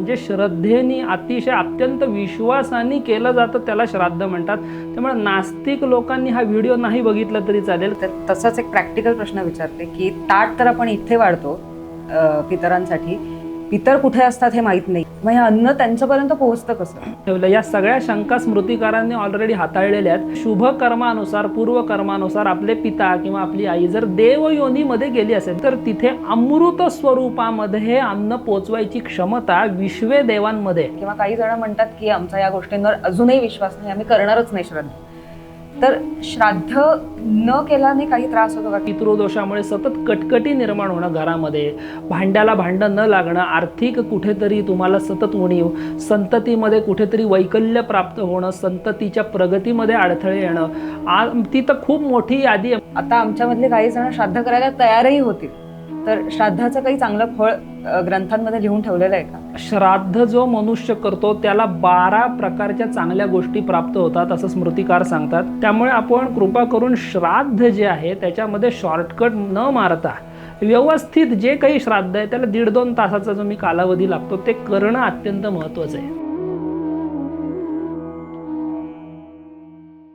म्हणजे श्रद्धेने अतिशय अत्यंत विश्वासाने केलं जातं त्याला श्राद्ध म्हणतात. त्यामुळे नास्तिक लोकांनी हा व्हिडिओ नाही बघितला तरी चालेल. तर तसाच एक प्रॅक्टिकल प्रश्न विचारते की ताट तर आपण इथे वाढतो पितरांसाठी पितर कुठे असतात हे माहीत नाही. मग हे अन्न त्यांच्यापर्यंत पोहोचतं कसं? ठेवलं या सगळ्या शंका स्मृतिकारांनी ऑलरेडी हाताळलेल्या आहेत. शुभ कर्मानुसार पूर्व कर्मानुसार आपले पिता किंवा आपली आई जर देवयोनीमध्ये गेली असेल तर तिथे अमृत स्वरूपामध्ये हे अन्न पोचवायची क्षमता विश्वे देवांमध्ये. किंवा काही जण म्हणतात की आमचा या गोष्टींवर अजूनही विश्वास नाही आम्ही करणारच नाही श्राद्ध. तर श्राद्ध न केल्याने काही त्रास होतो का? पितृदोषामुळे सतत कटकटी निर्माण होणं घरामध्ये भांड्याला भांडं न लागणं आर्थिक कुठेतरी तुम्हाला सतत उणीव संततीमध्ये कुठेतरी वैकल्य प्राप्त होणं संततीच्या प्रगतीमध्ये अडथळे येणं आ ती तर खूप मोठी यादी आहे. आता आमच्यामधले काही जण श्राद्ध करायला तयारही होतील. तर श्राद्धाचं काही चांगलं फळ ग्रंथांमध्ये लिहून ठेवलेलं आहे का? श्राद्ध जो मनुष्य करतो त्याला बारा प्रकारच्या चांगल्या गोष्टी प्राप्त होतात असं स्मृतिकार सांगतात. त्यामुळे आपण कृपा करून श्राद्ध जे आहे त्याच्यामध्ये शॉर्टकट न मारता व्यवस्थित जे काही श्राद्ध आहे त्याला दीड दोन तासाचा जो मी कालावधी लागतो ते करणं अत्यंत महत्त्वाचं आहे.